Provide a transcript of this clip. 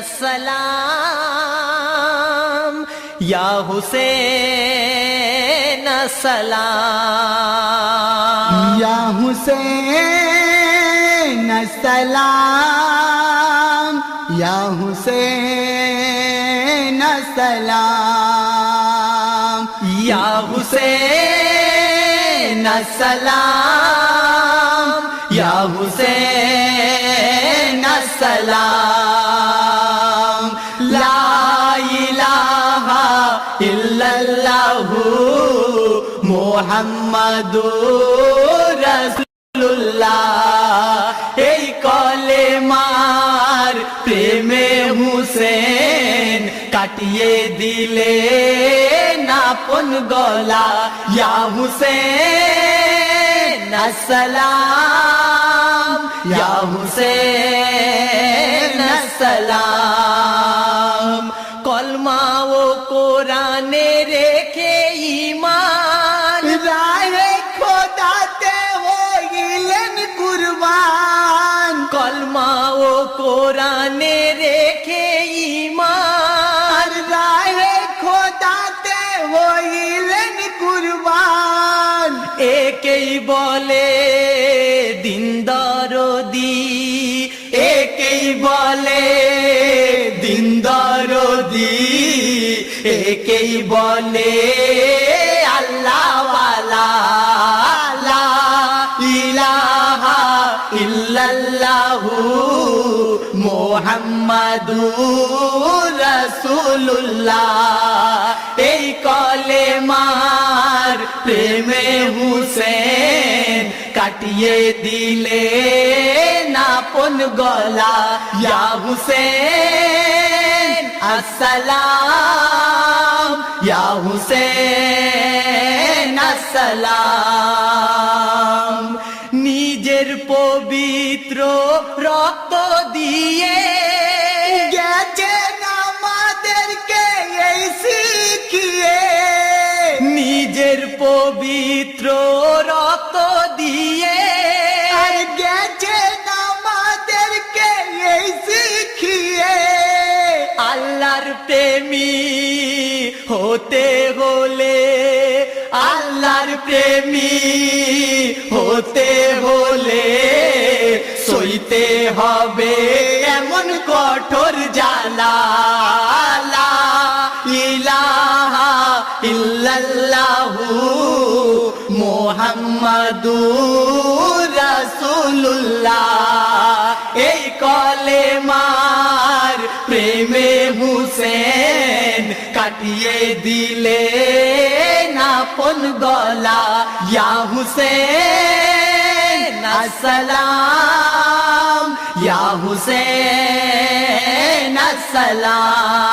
السلام یا حسین السلام. یا حسین السلام یا حسین السلام. یا حسین السلام یا حسین السلام. ইল্লাল্লাহু মুহাম্মাদুর রাসূলুল্লাহ। এই কলেমার প্রেমে হুসেন কাটিয়ে দিলে নাপন গলা। ইয়া হুসেন, আসসালাম। ইয়া হুসেন। কোরআনে রেখে ইমান রাহে খোদাতে হইলেন কুরবান। একেই বলে দিন দরদি। একেই বলে দিন দরদি। একেই বলে আল্লাহওয়ালা ইলাহা ইল্লাল্লাহু মুহাম্মাদুর রাসূলুল্লাহ। এই কলেমার প্রেমে হুসেন কাটিয়ে দিলে নাপন গলা। ইয়া হুসেন, আসসালাম। ইয়া হুসেন, আসসালাম। রক্ত দিয়ে গেছেন আমাদেরকে এই শিখিয়ে। নিজের পবিত্র রক্ত দিয়ে শিখিয়ে। প্রেমী হতে হলে, আল্লাহর প্রেমী হতে হলে সইতে হবে এমন কঠোর জ্বালা। ইলাহা ইল্লাল্লাহু মুহাম্মাদুর রাসূলুল্লাহ। এই কলেমার প্রেমে হুসেন কাটিয়ে দিলে নাপন গলা। ইয়া হুসেন, আসসালাম। ইয়া হুসেন আসসালাম